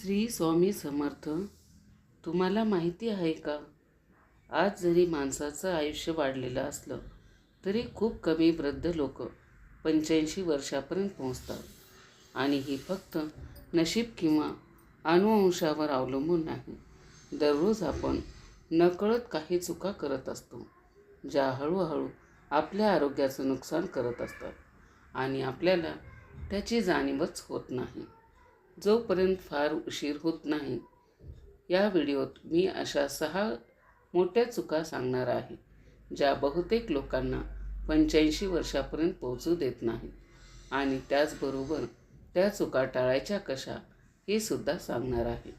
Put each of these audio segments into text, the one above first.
श्री स्वामी समर्थ तुम्हाला माहिती आहे का? आज जरी माणसाचं आयुष्य वाढलेलं असलं तरी खूप कमी वृद्ध लोक पंच्याऐंशी वर्षापर्यंत पोहोचतात. आणि ही फक्त नशीब किंवा अनुवंशावर अवलंबून नाही. दररोज आपण नकळत काही चुका करत असतो ज्या हळूहळू आपल्या आरोग्याचं नुकसान करत असतात आणि आपल्याला त्याची जाणीवच होत नाही. जोपर्यंत फार उशीर होत नाही या व्हिडिओत मी अशा सहा मोठ्या चुका सांगणार आहे ज्या बहुतेक लोकांना पंच्याऐंशी वर्षापर्यंत पोहोचू देत नाही आणि त्याचबरोबर त्या चुका टाळायच्या कशा हे सुद्धा सांगणार आहे.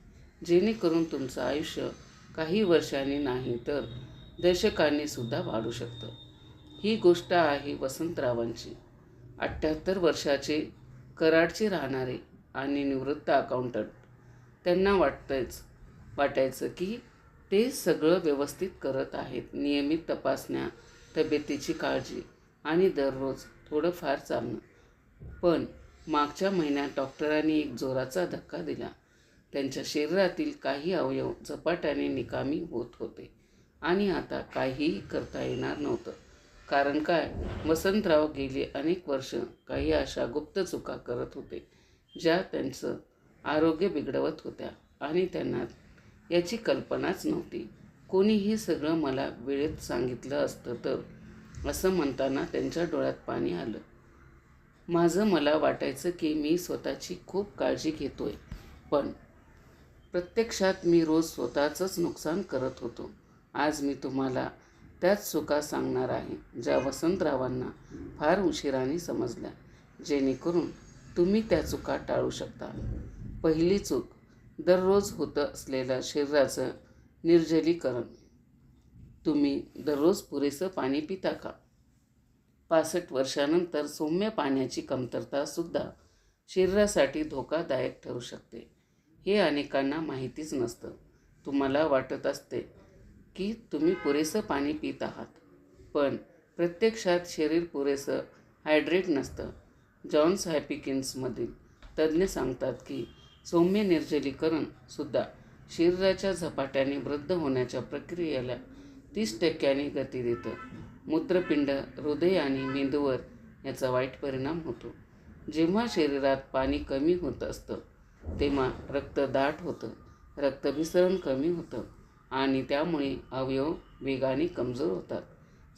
जेणेकरून तुमचं आयुष्य काही वर्षांनी नाही तर दशकांनी सुद्धा वाढू शकतं. ही गोष्ट आहे वसंतरावांची. अठ्ठ्याहत्तर वर्षाचे कराडचे राहणारे आणि निवृत्त अकाउंटंट त्यांना वाटतंच वाटायचं की ते सगळं व्यवस्थित करत आहेत. नियमित तपासण्या तब्येतीची काळजी आणि दररोज थोडंफार चालणं. पण मागच्या महिन्यात डॉक्टरांनी एक जोराचा धक्का दिला. त्यांच्या शरीरातील काही अवयव झपाट्याने निकामी होत होते आणि आता काहीही करता येणार नव्हतं. कारण काय? वसंतराव गेली अनेक वर्ष काही अशा गुप्त चुका करत होते. ज्या त्यांचं आरोग्य बिघडवत होत्या आणि त्यांना याची कल्पनाच नव्हती. कोणी हे सगळं मला वेळेत सांगितलं असतं तर असं म्हणताना त्यांच्या डोळ्यात पाणी आलं. माझं मला वाटायचं की मी स्वतःची खूप काळजी घेतोय पण प्रत्यक्षात मी रोज स्वतःचंच नुकसान करत होतो. आज मी तुम्हाला त्याच चुका सांगणार आहे ज्या वसंतरावांना फार उशिराने समजल्या. जेणेकरून तुम्ही त्या चुका टाळू शकता. पहिली चूक दररोज होतं असलेलं शरीराचं निर्जलीकरण. तुम्ही दररोज पुरेसं पाणी पिता का? पासष्ट वर्षानंतर सौम्य पाण्याची कमतरतासुद्धा शरीरासाठी धोकादायक ठरू शकते. हे अनेकांना माहितीच नसतं. तुम्हाला वाटत असते की तुम्ही पुरेसं पाणी पित आहात. पण प्रत्यक्षात शरीर पुरेसं हायड्रेट नसतं. जॉन्स हॅपिकिन्समधील तज्ज्ञ सांगतात की सौम्य निर्जलीकरणसुद्धा शरीराच्या झपाट्याने वृद्ध होण्याच्या प्रक्रियेला तीस टक्क्यांनी गती देतं. मूत्रपिंड हृदय आणि मेंदूवर याचा वाईट परिणाम होतो. जेव्हा शरीरात पाणी कमी होत असतं तेव्हा रक्त दाट होतं. रक्तभिसरण कमी होतं आणि त्यामुळे अवयव वेगाने कमजोर होतात.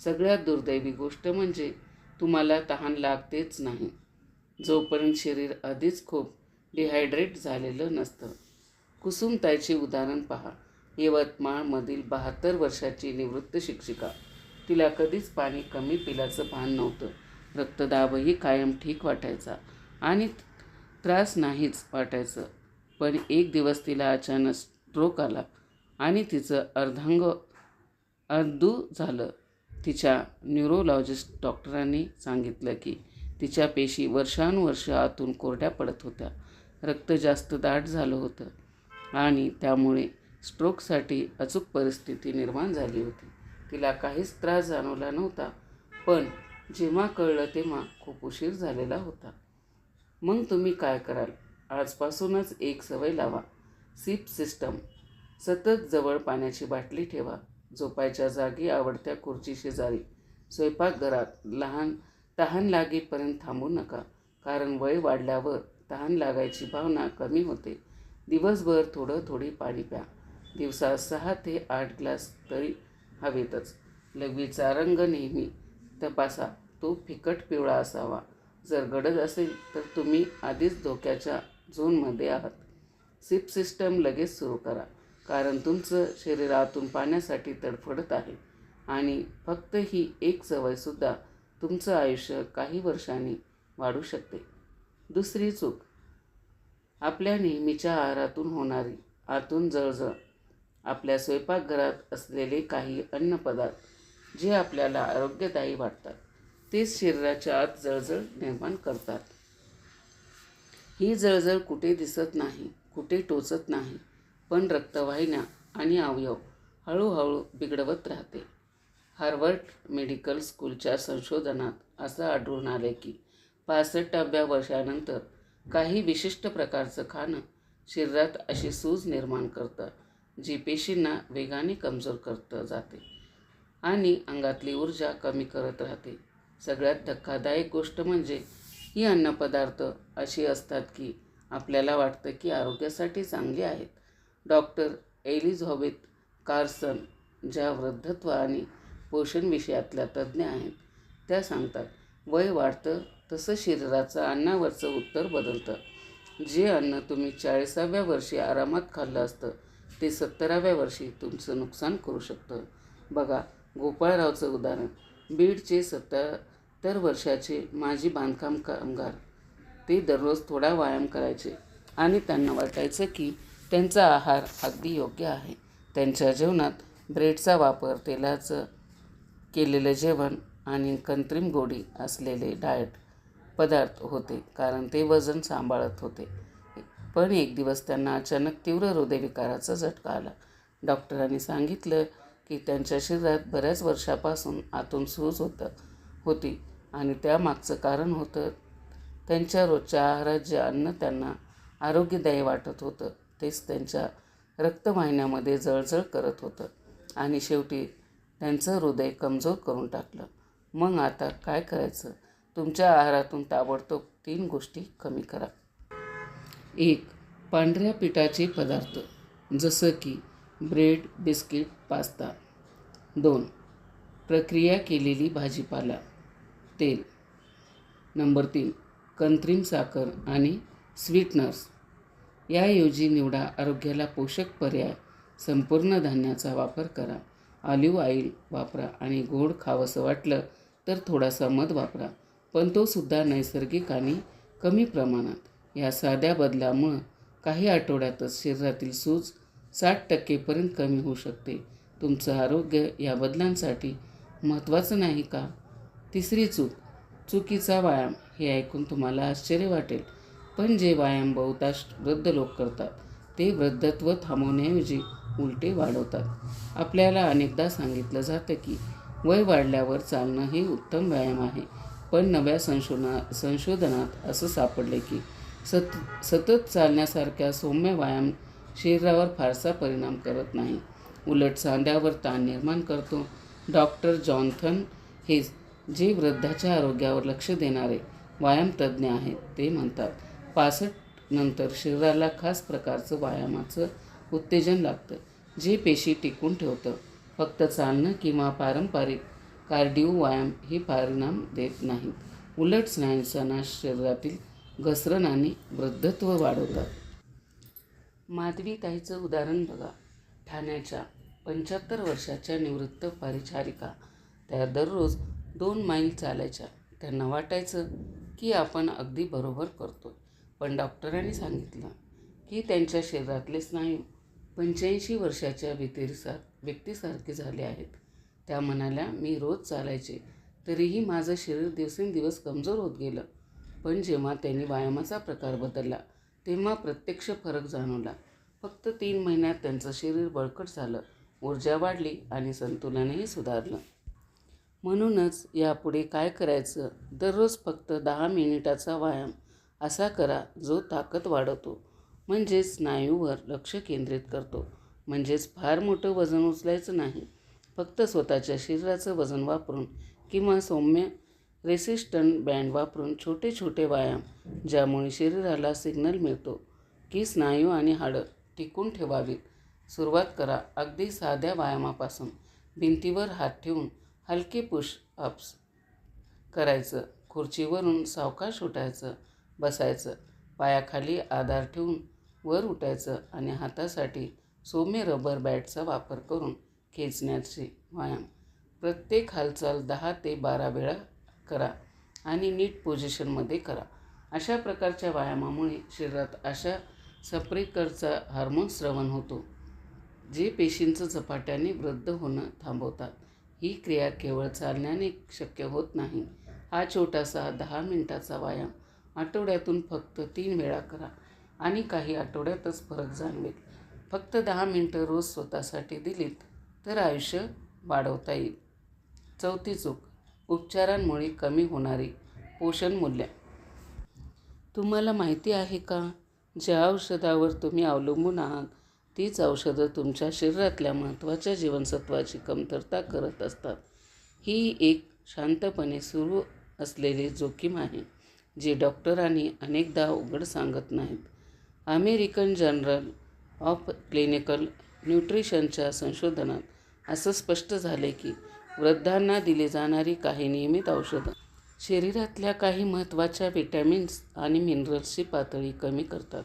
सगळ्यात दुर्दैवी गोष्ट म्हणजे तुम्हाला तहान लागतेच नाही. जोपर्यंत शरीर आधीच खूप डिहायड्रेट झालेलं नसतं. कुसुमताईचे उदाहरण पहा. यवतमाळमधील बहात्तर वर्षाची निवृत्त शिक्षिका. तिला कधीच पाणी कमी पिल्याचं भान नव्हतं. रक्तदाबही कायम ठीक वाटायचा आणि त्रास नाहीच वाटायचं. पण एक दिवस तिला अचानक स्ट्रोक आला आणि तिचं अर्धांग अर्धू झालं. तिच्या न्यूरोलॉजिस्ट डॉक्टरांनी सांगितलं की तिच्या पेशी वर्षानुवर्ष आतून कोरड्या पडत होत्या. रक्त जास्त दाट झालं होतं आणि त्यामुळे स्ट्रोकसाठी अचूक परिस्थिती निर्माण झाली होती. तिला काहीच त्रास जाणवला नव्हता पण जेव्हा कळलं तेव्हा खूप उशीर झालेला होता. मग तुम्ही काय कराल? आजपासूनच एक सवय लावा. सीप सिस्टम. सतत जवळ पाण्याची बाटली ठेवा. झोपायच्या जागी आवडत्या खुर्ची शेजारी स्वयंपाकघरात लहान तहान लागेपर्यंत थांबू नका कारण वय वाढल्यावर तहान लागायची भावना कमी होते. दिवसभर थोडं थोडी पाणी प्या. दिवसात सहा ते आठ ग्लास तरी हवेतच. लघवीचा रंग नेहमी तपासा तो फिकट पिवळा असावा. जर गडद असेल तर तुम्ही आधीच धोक्याच्या झोनमध्ये आहात. सिप सिस्टम लगेच सुरू करा कारण तुमचं शरीरातून पाण्यासाठी तडफडत आहे आणि फक्त ही एक सवयसुद्धा तुमचं आयुष्य काही वर्षांनी वाढू शकते. दुसरी चूक. आपल्या नेहमीच्या आहारातून होणारी आतून जळजळ आपल्या स्वयंपाकघरात असलेले काही अन्नपदार्थ जे आपल्याला आरोग्यदायी वाटतात तेच शरीराच्या आत जळजळ निर्माण करतात. ही जळजळ कुठे दिसत नाही कुठे टोचत नाही पण रक्तवाहिन्या आणि अवयव हळूहळू बिघडवत राहते. हार्वर्ड मेडिकल स्कूलच्या संशोधनात असं आढळून आले की पासष्टाव्या वर्षानंतर काही विशिष्ट प्रकारचं खाणं शरीरात अशी सूज निर्माण करतं जी पेशींना वेगाने कमजोर करत जाते आणि अंगातली ऊर्जा कमी करत राहते. सगळ्यात धक्कादायक गोष्ट म्हणजे ही अन्नपदार्थ अशी असतात की आपल्याला वाटतं की आरोग्यासाठी चांगली आहेत. डॉक्टर एलिझॉबेथ कार्सन ज्या वृद्धत्व आणि पोषण विषयातल्या तज्ज्ञ आहेत. त्या सांगतात वय वाढतं तसं शरीराचं अन्नावरचं उत्तर बदलतं. जे अन्न तुम्ही चाळीसाव्या वर्षी आरामात खाल्लं असतं ते सत्तराव्या वर्षी तुमचं नुकसान करू शकतं. बघा गोपाळरावचं उदाहरण बीडचे सत्तर वर्षाचे माजी बांधकाम कामगार. ते दररोज थोडा व्यायाम करायचे आणि त्यांना वाटायचं की त्यांचा आहार अगदी योग्य आहे. त्यांच्या जेवणात ब्रेडचा वापर तेलाचं केलेलं जेवण आणि कंत्रिम गोडी असलेले डाएट पदार्थ होते कारण ते वजन सांभाळत होते. पण एक दिवस त्यांना अचानक तीव्र हृदयविकाराचा झटका आला. डॉक्टरांनी सांगितलं की त्यांच्या शरीरात बऱ्याच वर्षापासून आतून सूज होतं होती आणि त्यामागचं कारण होतं त्यांच्या रोजच्या आहारात जे अन्न त्यांना आरोग्यदायी वाटत होतं तेच त्यांच्या रक्तवाहिन्यामध्ये जळजळ करत होतं. आणि शेवटी त्यांचं हृदय कमजोर करून टाकलं. मग आता काय करायचं? तुमच्या आहारातून ताबडतोब तीन गोष्टी कमी करा. एक पांढऱ्या पिठाचे पदार्थ जसं की ब्रेड बिस्किट पास्ता. दोन प्रक्रिया केलेली भाजीपाला. तेल. नंबर तीन कृत्रिम साखर आणि स्वीटनर्स. याऐवजी निवडा आरोग्याला पोषक पर्याय संपूर्ण धान्याचा वापर करा. ऑलिव्ह ऑइल वापरा आणि गोड खावंसं वाटलं तर थोडासा मध वापरा. पण तो सुद्धा नैसर्गिक आणि कमी प्रमाणात. या साध्या बदलामुळं काही आठवड्यातच शरीरातील सूज साठ टक्केपर्यंत कमी होऊ शकते. तुमचं आरोग्य या बदलांसाठी महत्त्वाचं नाही का? तिसरी चूक चुकीचा व्यायाम हे ऐकून तुम्हाला आश्चर्य वाटेल. पण जे व्यायाम बहुतांश वृद्ध लोक करतात ते वृद्धत्व थांबवण्याऐवजी उलटे वाढवतात. आपल्याला अनेकदा सांगितलं जातं की वय वाढल्यावर चालणं हे उत्तम व्यायाम आहे. पण नव्या संशोधना संशोधनात असं सापडले की सत सतत चालण्यासारख्या सौम्य व्यायाम शरीरावर फारसा परिणाम करत नाही. उलट सांध्यावर ताण निर्माण करतो. डॉक्टर जॉन्थन हे जे वृद्धाच्या आरोग्यावर लक्ष देणारे व्यायामतज्ज्ञ आहेत ते म्हणतात पासष्ट नंतर शरीराला खास प्रकारचं व्यायामाचं उत्तेजन लागतं जे पेशी टिकून ठेवतं. फक्त चालणं किंवा पारंपरिक कार्डिओ व्यायाम हे परिणाम देत नाहीत. उलट स्नायूंचा नाश शरीरातील घसरण आणि वृद्धत्व वाढवतात. माधवी ताईचं उदाहरण बघा. ठाण्याच्या पंच्याहत्तर वर्षाच्या निवृत्त परिचारिका. त्या दररोज दोन माईल चालायच्या. त्यांना वाटायचं की आपण अगदी बरोबर करतो पण डॉक्टरांनी सांगितलं की त्यांच्या शरीरातले स्नायू पंच्याऐंशी वर्षाच्या व्यक्तीसार व्यक्तीसारखे झाले आहेत. त्या म्हणाल्या मी रोज चालायचे. तरीही माझं शरीर दिवसेंदिवस कमजोर होत गेलं. पण जेव्हा त्यांनी व्यायामाचा प्रकार बदलला तेव्हा प्रत्यक्ष फरक जाणवला. फक्त तीन महिन्यात त्यांचं शरीर बळकट झालं ऊर्जा वाढली आणि संतुलनही सुधारलं. म्हणूनच यापुढे काय करायचं? दररोज फक्त दहा मिनिटाचा व्यायाम असा करा जो ताकद वाढवतो. म्हणजेच स्नायूवर लक्ष केंद्रित करतो. म्हणजेच फार मोठं वजन उचलायचं नाही. फक्त स्वतःच्या शरीराचं वजन वापरून किंवा सौम्य रेसिस्टंट बँड वापरून छोटे छोटे व्यायाम ज्यामुळे शरीराला सिग्नल मिळतो की स्नायू आणि हाडं टिकून ठेवावीत. सुरुवात करा अगदी साध्या व्यायामापासून. भिंतीवर हात ठेवून हलके पुश अप्स करायचं. खुर्चीवरून सावकाश उठायचं बसायचं. पायाखाली आधार ठेवून वर उठायचं आणि हातासाठी सौम्य रबर बॅटचा वापर करून खेचण्याचे व्यायाम. प्रत्येक हालचाल दहा ते बारा वेळा करा आणि नीट पोझिशनमध्ये करा. अशा प्रकारच्या व्यायामामुळे शरीरात अशा सप्रेकरचा हार्मोन स्रवण होतो जे पेशींचं झपाट्याने वृद्ध होणं थांबवतात. ही क्रिया केवळ चालण्याने शक्य होत नाही. हा छोटासा दहा मिनिटाचा व्यायाम आठवड्यातून फक्त तीन वेळा करा. आणि काही आठवड्यातच फरक जाणवेल. फक्त दहा मिनटं रोज स्वतःसाठी दिलीत तर आयुष्य वाढवता येईल. चौथी चूक उपचारांमुळे कमी होणारी पोषण मूल्य. तुम्हाला माहिती आहे का? ज्या औषधावर तुम्ही अवलंबून आहात तीच औषधं तुमच्या शरीरातल्या महत्त्वाच्या जीवनसत्वाची कमतरता करत असतात. ही एक शांतपणे सुरू असलेली जोखीम आहे जी डॉक्टरांनी अनेकदा उघड सांगत नाहीत. अमेरिकन जर्नल ऑफ क्लिनिकल न्यूट्रिशनच्या संशोधनात असं स्पष्ट झाले की वृद्धांना दिली जाणारी काही नियमित औषधं शरीरातल्या काही महत्त्वाच्या विटॅमिन्स आणि मिनरल्सची पातळी कमी करतात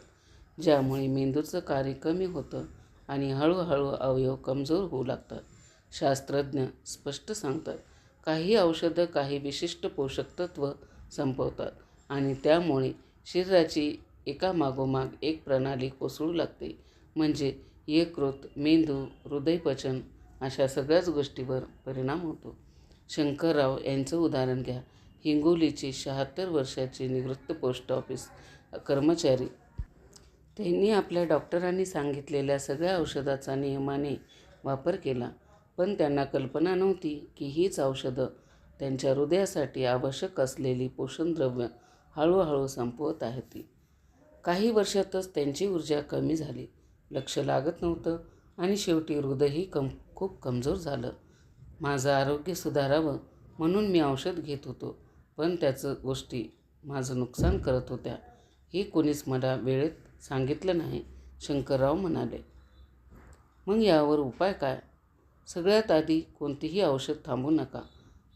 ज्यामुळे मेंदूचं कार्य कमी होतं आणि हळूहळू अवयव कमजोर होऊ लागतात. शास्त्रज्ञ स्पष्ट सांगतात काही औषधं काही विशिष्ट पोषक तत्व संपवतात आणि त्यामुळे शरीराची एकामागोमाग एक प्रणाली कोसळू लागते. म्हणजे यकृत मेंदू हृदयपचन अशा सगळ्याच गोष्टीवर परिणाम होतो. शंकरराव यांचं उदाहरण घ्या. हिंगोलीचे शहात्तर वर्षाचे निवृत्त पोस्ट ऑफिस कर्मचारी. त्यांनी आपल्या डॉक्टरांनी सांगितलेल्या सगळ्या औषधाचा नियमाने वापर केला. पण त्यांना कल्पना नव्हती की हीच औषधं त्यांच्या हृदयासाठी आवश्यक असलेली पोषणद्रव्य हळूहळू संपवत आहेत. ती काही वर्षातच त्यांची ऊर्जा कमी झाली. लक्ष लागत नव्हतं आणि शेवटी हृदयही कम खूप कमजोर झालं. माझं आरोग्य सुधारावं म्हणून मी औषध घेत होतो पण त्याचं गोष्टी माझं नुकसान करत होत्या. हे कोणीच मला वेळेत सांगितलं नाही शंकरराव म्हणाले. मग यावर उपाय काय? सगळ्यात आधी कोणतीही औषध थांबू नका.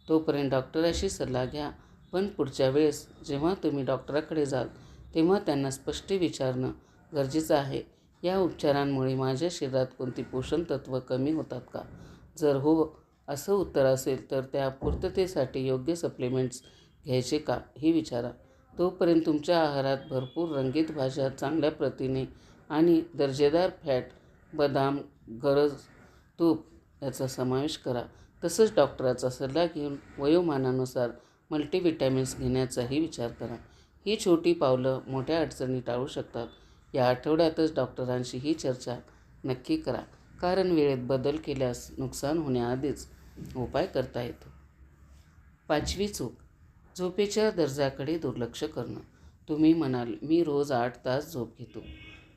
तोपर्यंत डॉक्टराशी सल्ला घ्या पण पुढच्या वेळेस जेव्हा तुम्ही डॉक्टराकडे जाल तेव्हा त्यांना स्पष्ट विचारणं गरजेचं आहे. या उपचारांमुळे माझ्या शरीरात कोणती पोषण तत्व कमी होतात का? जर हो असं उत्तर असेल तर त्या पूर्ततेसाठी योग्य सप्लिमेंट्स घ्यायचे का हे विचारा. तोपर्यंत तुमच्या आहारात भरपूर रंगीत भाज्या चांगल्या प्रतीने आणि दर्जेदार फॅट बदाम गरज तूप याचा समावेश करा. तसंच डॉक्टराचा सल्ला घेऊन वयोमानानुसार मल्टीविटॅमिन्स घेण्याचाही विचार करा. ही छोटी पावलं मोठ्या अडचणी टाळू शकतात. या आठवड्यातच डॉक्टरांशी ही चर्चा नक्की करा कारण वेळेत बदल केल्यास नुकसान होण्याआधीच उपाय करता येतो. पाचवी चूक झोपेच्या दर्जाकडे दुर्लक्ष करणं. तुम्ही म्हणाल मी रोज आठ तास झोप घेतो.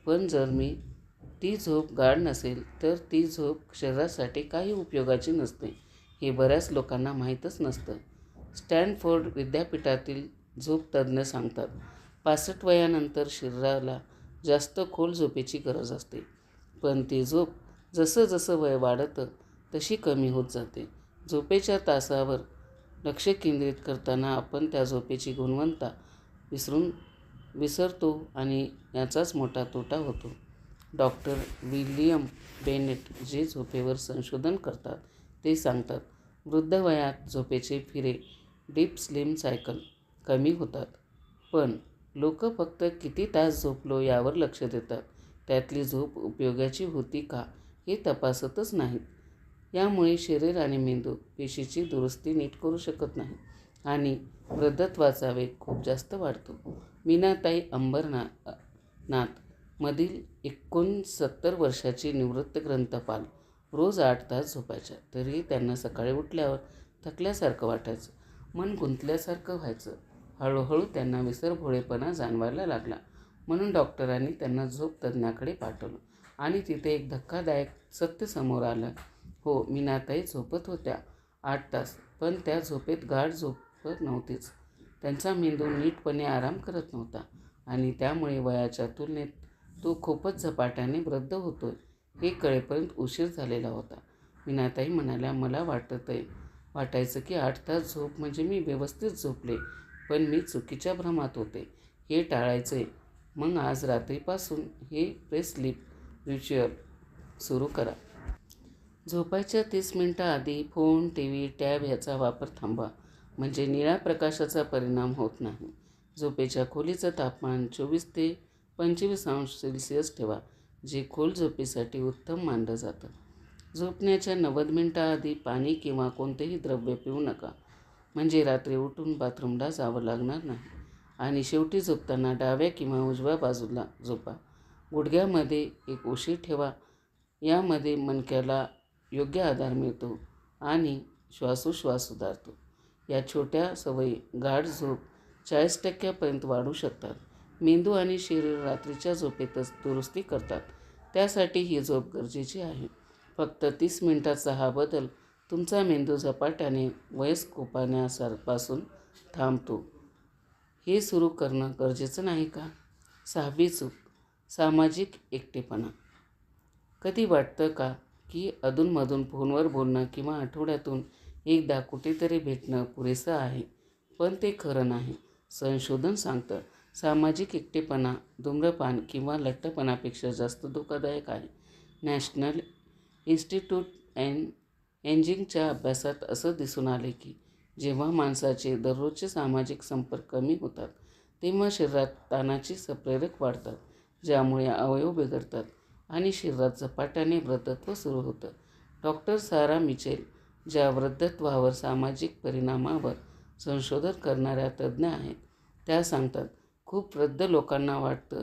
पण जर मी ती झोप गाढ नसेल तर ती झोप शरीरासाठी काही उपयोगाची नसते. हे बऱ्याच लोकांना माहीतच नसतं. स्टॅनफोर्ड विद्यापीठातील झोप तज्ज्ञ सांगतात पासष्ट वयानंतर शरीराला जास्त खोल झोपेची गरज असते. पण ती झोप जसं जसं वय वाढतं तशी कमी होत जाते. झोपेच्या तासावर लक्ष केंद्रित करताना आपण त्या झोपेची गुणवत्ता विसरून विसरतो आणि याचाच मोठा तोटा होतो. डॉक्टर विलियम बेनेट जे झोपेवर संशोधन करतात ते सांगतात वृद्ध वयात झोपेचे फिरे डीप स्लिम सायकल कमी होतात. पण लोक फक्त किती तास झोपलो यावर लक्ष देतात. त्यातली झोप उपयोगाची होती का हे तपासतच नाहीत. यामुळे शरीर आणि मेंदू पेशीची दुरुस्ती नीट करू शकत नाही आणि वृद्धत्वाचा वेग खूप जास्त वाढतो. मीनाताई अंबरनाथ नाथ मधील एकोणसत्तर वर्षाची निवृत्त ग्रंथपाल रोज आठ तास झोपायच्या. तरीही त्यांना सकाळी उठल्यावर थकल्यासारखं वाटायचं. मन गुंतल्यासारखं व्हायचं. हळूहळू त्यांना विसरभोळेपणा जाणवायला लागला. म्हणून डॉक्टरांनी त्यांना झोप तज्ज्ञाकडे पाठवलं आणि तिथे एक धक्कादायक सत्य समोर आलं. हो मीनाताई झोपत होत्या आठ तास पण त्या झोपेत गाढ झोपत नव्हतीच. त्यांचा मेंदू नीटपणे आराम करत नव्हता आणि त्यामुळे वयाच्या तुलनेत तो खूपच झपाट्याने वृद्ध होतोय हे कळेपर्यंत उशीर झालेला होता. मीनाताई म्हणाल्या मला वाटत आहे वाटायचं की आठ तास झोप म्हणजे मी व्यवस्थित झोपले. पण मी चुकीच्या भ्रमात होते. हे टाळायचे. मग आज रात्रीपासून हे प्रेस लिप रिच्युअल सुरू करा. झोपायच्या तीस मिनटं आधी फोन टी व्ही टॅब याचा वापर थांबवा. म्हणजे निळ्या प्रकाशाचा परिणाम होत नाही. झोपेच्या खोलीचं तापमान चोवीस ते पंचवीस अंश सेल्सिअस ठेवा जे खोल झोपेसाठी उत्तम मानलं जातं. झोपण्याच्या नव्वद मिनटाआधी पाणी किंवा कोणतेही द्रव्य पिऊ नका. म्हणजे रात्री उठून बाथरूमला जावं लागणार नाही. आणि शेवटी झोपताना डाव्या किंवा उजव्या बाजूला झोपा. गुडघ्यामध्ये एक उशीर ठेवा. यामध्ये मणक्याला योग्य आधार मिळतो आणि श्वासोश्वास सुधारतो. या छोट्या सवयी गाढ झोप चाळीस टक्क्यापर्यंत वाढू शकतात. मेंदू आणि शरीर रात्रीच्या झोपेतच दुरुस्ती करतात. त्यासाठी ही झोप गरजेची आहे. फक्त तीस मिनिटाचा हा बदल तुमचा मेंदू झपाट्याने वयस्कोपाण्यापासून थांबतो. हे सुरू करणं गरजेचं नाही का? सहावी चूक सामाजिक एकटेपणा. कधी वाटतं का की अधूनमधून फोनवर बोलणं किंवा आठवड्यातून एकदा कुठेतरी भेटणं पुरेसं आहे पण ते खरं नाही. संशोधन सांगतं सामाजिक एकटेपणा धूम्रपान किंवा लठ्ठपणापेक्षा जास्त धोकादायक आहे. नॅशनल इन्स्टिट्यूट अँड एंजिंगच्या अभ्यासात असं दिसून आले की जेव्हा माणसाचे दररोजचे सामाजिक संपर्क कमी होतात तेव्हा शरीरात ताणाची संप्रेरक वाढतात ज्यामुळे अवयव बिघडतात आणि शरीरात झपाट्याने वृद्धत्व सुरू होतं. डॉक्टर सारा मिचेल ज्या वृद्धत्वावर सामाजिक परिणामावर संशोधन करणाऱ्या तज्ज्ञ आहेत त्या सांगतात खूप वृद्ध लोकांना वाटतं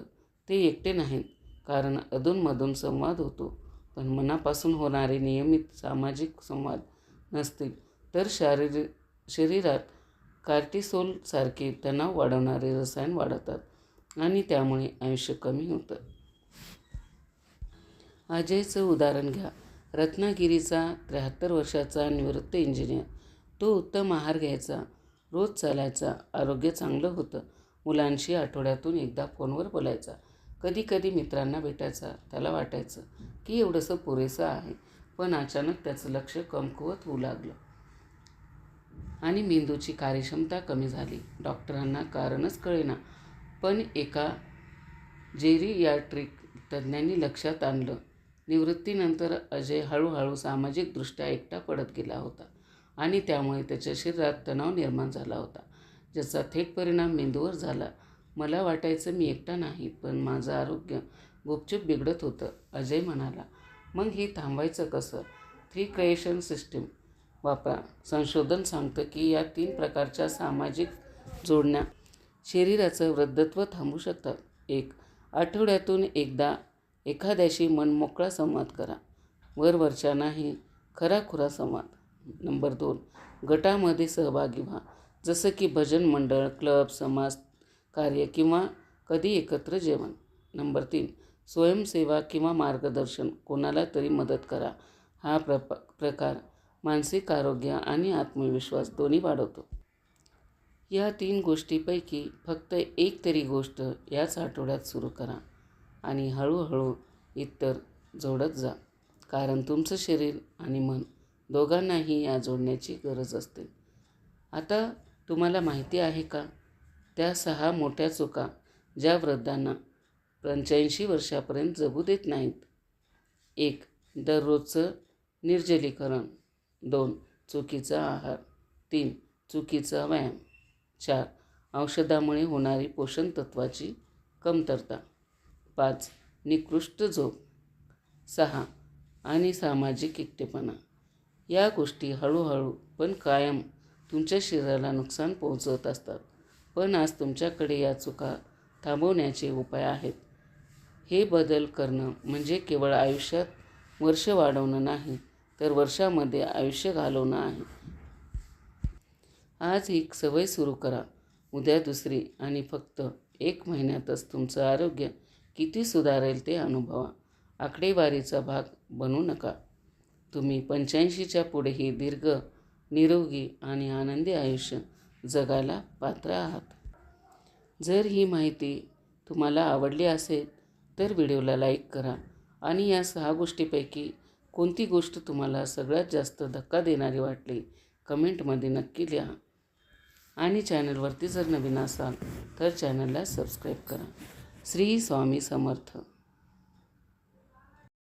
ते एकटे नाहीत कारण अधूनमधून संवाद होतो पण मनापासून होणारे नियमित सामाजिक संवाद नसतील तर शारीरिक शरीरात कार्टिसोलसारखे तणाव वाढवणारे रसायन वाढतात आणि त्यामुळे आयुष्य कमी होतं. अजयचं उदाहरण घ्या. रत्नागिरीचा त्र्याहत्तर वर्षाचा निवृत्त इंजिनियर तो उत्तम आहार घ्यायचा. रोज चालायचा. आरोग्य चांगलं होतं. मुलांशी आठवड्यातून एकदा फोनवर बोलायचा. कधी कधी मित्रांना भेटायचा त्याला वाटायचं की एवढंसं पुरेसं आहे. पण अचानक त्याचं लक्ष कमकुवत होऊ लागलं. आणि मेंदूची कार्यक्षमता कमी झाली. डॉक्टरांना कारणच कळेना. पण एका जेरियाट्रिक तज्ज्ञांनी लक्षात आणलं. निवृत्तीनंतर अजय हळूहळू सामाजिकदृष्ट्या एकटा पडत गेला होता. आणि त्यामुळे त्याच्या शरीरात तणाव निर्माण झाला होता ज्याचा थेट परिणाम मेंदूवर झाला. मला वाटायचं मी एकटा नाही पण माझं आरोग्य गुपचूप बिघडत होतं अजय म्हणाला. मग हे थांबवायचं कसं? थ्री क्रिएशन सिस्टीम वापरा संशोधन सांगतं की या तीन प्रकारच्या सामाजिक जोडण्या शरीराचं वृद्धत्व थांबू शकतात. एक आठवड्यातून एकदा एखाद्याशी मन मोकळा संवाद करा. वरवरच्या नाही खराखुरा संवाद. नंबर दोन गटामध्ये सहभागी व्हा. जसं की भजन मंडळ क्लब समाज कार्य किंवा कधी एकत्र जेवण. नंबर तीन स्वयंसेवा किंवा मार्गदर्शन. कोणाला तरी मदत करा. हा प्रप प्रकार मानसिक आरोग्य आणि आत्मविश्वास दोन्ही वाढवतो. या तीन गोष्टीपैकी फक्त एक तरी गोष्ट याच आठवड्यात सुरू करा आणि हळूहळू इतर जोडत जा. कारण तुमचं शरीर आणि मन दोघांनाही या जोडण्याची गरज असते. आता तुम्हाला माहिती आहे का? त्या सहा मोठ्या चुका ज्या वृद्धांना पंच्याऐंशी वर्षापर्यंत जगू देत नाहीत. एक दररोजचं निर्जलीकरण. दोन चुकीचा आहार. तीन चुकीचा व्यायाम. चार औषधामुळे होणारी पोषण तत्वाची कमतरता. पाच निकृष्ट झोप. सहा आणि सामाजिक एकटेपणा. या गोष्टी हळूहळू पण कायम तुमच्या शरीराला नुकसान पोहोचवत असतात. पण आज तुमच्याकडे या चुका थांबवण्याचे उपाय आहेत. हे बदल करणं म्हणजे केवळ आयुष्यात वर्ष वाढवणं नाही तर वर्षामध्ये आयुष्य घालवणं आहे. आज एक सवय सुरू करा. उद्या दुसरी आणि फक्त एक महिन्यातच तुमचं आरोग्य किती सुधारेल ते अनुभवा. आकडेवारीचा भाग बनू नका. तुम्ही पंच्याऐंशीच्या पुढेही दीर्घ निरोगी आणि आनंदी आयुष्य जगायला पात्र आहात. जर ही माहिती तुम्हाला आवडली असेल तर व्हिडिओला लाईक करा आणि या सहा गोष्टीपैकी कोणती गोष्ट तुम्हाला सगळ्यात जास्त धक्का देणारी वाटली कमेंटमध्ये नक्की लिहा. आणि चॅनलवरती जर नवीन असाल तर चॅनलला सबस्क्राईब करा. श्री स्वामी समर्थ.